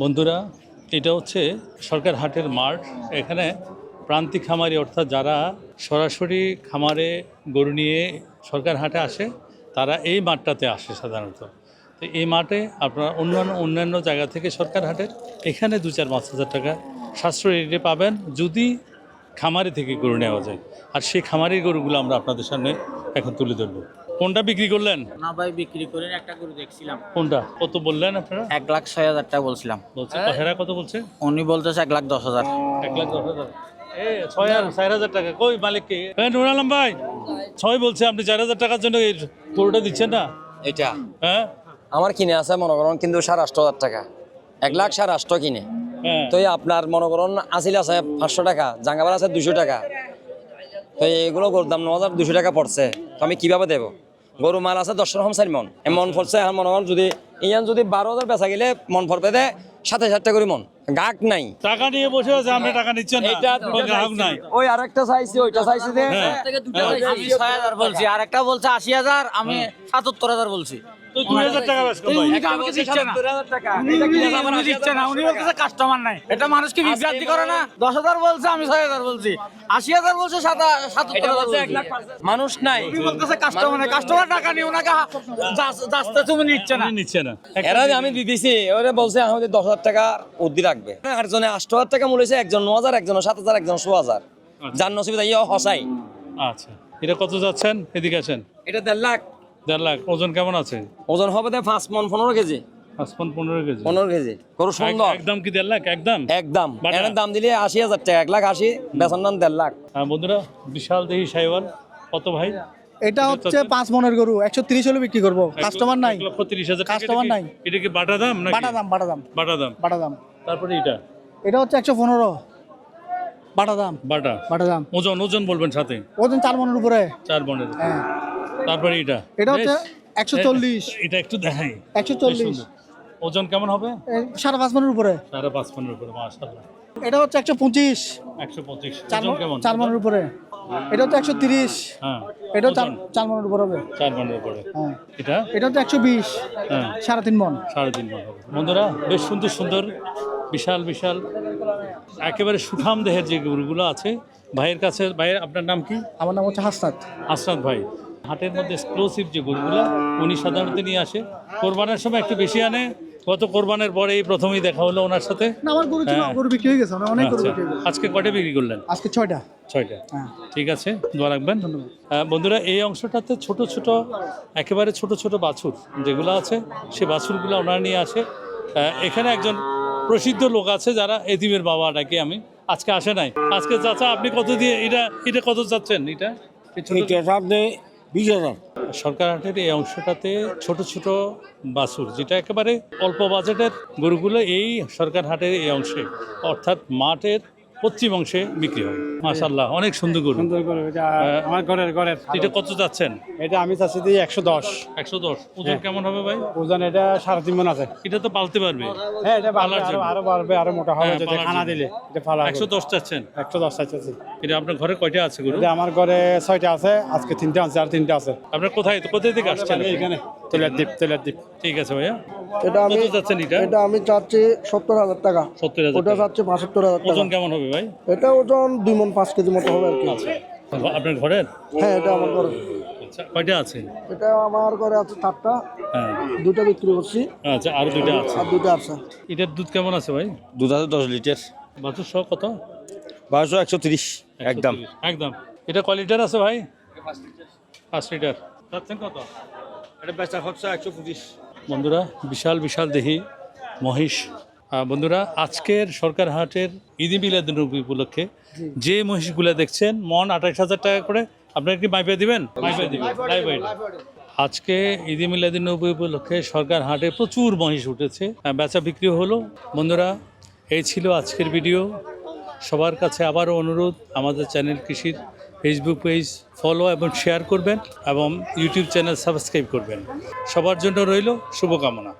বন্ধুরা, এটা হচ্ছে সরকার হাটের মাঠ। এখানে প্রান্তিক খামারি অর্থাৎ যারা সরাসরি খামারে গরু নিয়ে সরকার হাটে আসে, তারা এই মাঠটাতে আসে সাধারণত। তো এই মাঠে আপনারা অন্যান্য অন্যান্য জায়গা থেকে সরকার হাটের, এখানে দু চার পাঁচ হাজার টাকা সাশ্রয় রেটে পাবেন যদি খামারি থেকে গরু নেওয়া যায়। আর সেই খামারি গরুগুলো আমরা আপনাদের সামনে এখন তুলে ধরবো। কোনটা বিক্রি করলেন? না ভাই বিক্রি করে একটা গরু দেখছিলাম। কোনটা? কত বললেন আপনারা? এক লাখ ছয় হাজার টাকা বলছিলাম। বলছে হেরা কত বলছে? উনি বলতেছে এক লাখ দশ হাজার। এক লাখ দশ হাজার। ছয় চার হাজার টাকা। কই মালিক নুর আলম ভাই ছয় বলছে আপনি চার হাজার টাকার জন্য এই গরুটা দিচ্ছেন না? এটা হ্যাঁ? আমার কিনে আছে মনে করুন কিন্তু সাড়ে হাজার টাকা। এক লাখ সাড়ে কিনে। হ্যাঁ। তো এই আপনার মনে করুন আসিল আছে পাঁচশো টাকা জাঙ্গাবার আছে দুশো টাকা। তো এগুলো গরুর দাম ন হাজার দুশো টাকা পড়ছে। তো আমি কীভাবে দেবো? গরু মাল আছে দশ রকম চার মন। এ মন পড়ছে এখন মনে করুন যদি ইয়ান যদি বারো হাজার বেচা গেলে মন পড়বে দে হাজার টাকা করে মন। গাক নাই। টাকা নিয়ে বসে আছে আপনি টাকা নিচ্ছেন না। কোনো গ্রাহক নাই। ওই আরেকটা চাইছি ওইটা চাইছি যে হ্যাঁ। আমি ছয় হাজার বলছি আর একটা বলছে আশি হাজার আমি সাতাত্তর হাজার বলছি। তো দুই হাজার টাকা বেশ কম ভাই। আমাকে দিচ্ছে না। উনি দিচ্ছে না। উনি বলতেছে কাস্টমার নাই। এটা মানুষকে বিভ্রান্তি করে না। দশ হাজার বলছে আমি ছয় হাজার বলছি। আশি হাজার বলছে সাতা- সাতাত্তর হাজার বলছি। মানুষ নাই। বলতেছে কাস্টমার নাই। কাস্টমার টাকা নিয়ে ওনাকে হা- তুমি নিচ্ছে না। নিচ্ছে না। এরা আমি দিতেছি ওরা বলছে আমাদের দশ হাজার টাকা উদ্দি রাখবে। আর জনে আষ্ট হাজার টাকা মূল্য হয়েছে একজন ন হাজার একজন সাত হাজার একজন ছ হাজার। যার নসিবে ইয়ে হসাই। আচ্ছা। এটা কত যাচ্ছেন? এদিকে আছেন এটা দেড় লাখ। দেড় লাখ। ওজন কেমন আছে? ওজন হবে তো পাঁচ মন পনেরো কেজি। পাঁচপন পনেরো কেজি। পনেরো কেজি। গরু সুন্দর। একদম কি দেড় লাখ? একদম? একদম। এর দাম দিলে আশি হাজার টাকা এক লাখ আশি দাম দেড় লাখ। হ্যাঁ বন্ধুরা বিশাল দেহি সাইওয়াল। কত ভাই? এটা হচ্ছে পাঁচ মনের গরু একশো তিরিশ হলে বিক্রি করব। কাস্টমার নাই। লক্ষ তিরিশ হাজার কাস্টমার নাই। এটা কি বাটা দাম বাটা দাম বাটা দাম। বাটা দাম। বাটা দাম। তারপরে এটা? এটা হচ্ছে একশো পনেরো। বাটা দাম। বাটা। বাটা দাম। ওজন ওজন বলবেন সাথে। ওজন চার মনের উপরে। চার মনের হ্যাঁ। তারপরে এটা। এটা হচ্ছে। একশো চল্লিশ। এটা একটু দেখাই। একশো চল্লিশ। ওজন কেমন হবে? সাড়ে পাঁচ মনের উপরে। সাড়ে পাঁচ পনেরো উপরে মাশাল্লাহ এটা হচ্ছে একশো পঁচিশ। একশো পঁচিশ। চার ওজন কেমন? চার মনের উপরে। এটা হচ্ছে একশো তিরিশ। হ্যাঁ। এটাও চার মনের উপরে হবে। চার বনের উপরে। হ্যাঁ। এটা? এটা হচ্ছে একশো বিশ। হ্যাঁ। সাড়ে তিন মন। সাড়ে তিন মন হবে। বন্ধুরা বেশ সুন্দর সুন্দর বিশাল বিশাল একেবারে সুঠাম দেহের যে গরুগুলো আছে ভাইয়ের কাছে ভাইয়ের আপনার নাম কি? আমার নাম হচ্ছে হাসনাত। আসনাদ ভাই। হাটের মধ্যে এক্সক্লুসিভ যে গরুগুলো উনি সাধারণত নিয়ে আসে। কোরবানের সময় একটু বেশি আনে গত কোরবানের পরে এই প্রথমেই দেখা হলো ওনার সাথে। না আমার গরু ছিল হ্যাঁ। গরু বিক্রি হয়ে গেছে অনেক গরু আচ্ছা। বিক্রি হয়ে আজকে কটে বিক্রি করলেন? আজকে ছয়টা। ছয়টা। হ্যাঁ। ঠিক আছে দোয়া রাখবেন। বন্ধুরা এই অংশটাতে ছোট ছোট একেবারে ছোট ছোট বাছুর যেগুলো আছে সে বাছুরগুলো ওনারা নিয়ে আসে। এখানে একজন প্রসিদ্ধ লোক আছে যারা এতিমের বাবা ডাকে আমি। আজকে আসে নাই। আজকে চাচা আপনি কত দিয়ে এটা এটা কত চাচ্ছেন? এটা? বিশ হাজার। সরকার হাটের এই অংশটাতে ছোট ছোট বাছুর, যেটা একেবারে অল্প বাজেটের গরুগুলো এই সরকার হাটের এই অংশে, অর্থাৎ মাঠের পশ্চিম অংশে বিক্রি হয়। মাশাল্লাহ অনেক সুন্দর গরু। সুন্দর করে এটা। আমার ঘরের ঘরের এটা কত যাচ্ছেন? এটা আমি চাচ্ছি দিয়ে একশো দশ। একশো দশ। ওজন হ্যাঁ। কেমন হবে ভাই? ওজন এটা সাড়ে তিন মন আছে। এটা তো পালতে পারবে। হ্যাঁ এটা পালার জন্য। আরও বাড়বে আরও মোটা হবে হ্যাঁ, যদি খানা দিলে এটা ফালা একশো দশ চাচ্ছেন? একশো দশ চাইছি এটা আপনার ঘরে কয়টা আছে গরু? এটা আমার ঘরে ছয়টা আছে আজকে তিনটে আছে আর তিনটে আছে। আপনার কোথায় কোথায় থেকে আসছেন এখানে তেলের দ্বীপ তেলের দ্বীপ। ঠিক আছে ভাইয়া। এটা আমি কত যাচ্ছেন এটা? এটা আমি চাচ্ছি সত্তর হাজার টাকা। সত্তর হাজার ওটা টাকা। চাচ্ছি বাষট্তর হাজার টাকা। ওজন কেমন হবে ভাই? এটা ওজন দুই মন পাঁচ কেজি মতো হবে আর কি। আচ্ছা। আপনার ঘরের? হ্যাঁ এটা আমার ঘরে আচ্ছা কয়টা আছে? এটা আমার ঘরে আছে চারটা হ্যাঁ। দুটা বিক্রি করছি। আচ্ছা আর দুইটা আছে? আর দুটা আছে। এটার দুধ কেমন আছে ভাই? দুধ আছে দশ লিটার। বাছুর সহ কত? বারোশো একশো তিরিশ একদম। একদম। এটা ক লিটার আছে ভাই? পাঁচ লিটার। যাচ্ছেন কত? এটা বেচা খরচা একশো পঁচিশ। বন্ধুরা বিশাল বিশাল দেহি মহিষ। বন্ধুরা আজকের সরকার হাটের ঈদি মিলাদুন্নবী উপলক্ষে যে মহিষগুলো দেখছেন মন আঠাশ হাজার টাকা করে আপনারা কি মাইপে দিবেন? মাইপে দিবেন। আজকে ঈদি মিলাদুন্নবী উপলক্ষে সরকার হাটে প্রচুর মহিষ উঠেছে বেচা বিক্রি হলো। বন্ধুরা এই ছিল আজকের ভিডিও। সবার কাছে আবারও অনুরোধ আমাদের চ্যানেল কৃষির ফেসবুক পেজ ফলো এবং শেয়ার করবেন এবং ইউটিউব চ্যানেল সাবস্ক্রাইব করবেন। সবার জন্য রইল শুভকামনা।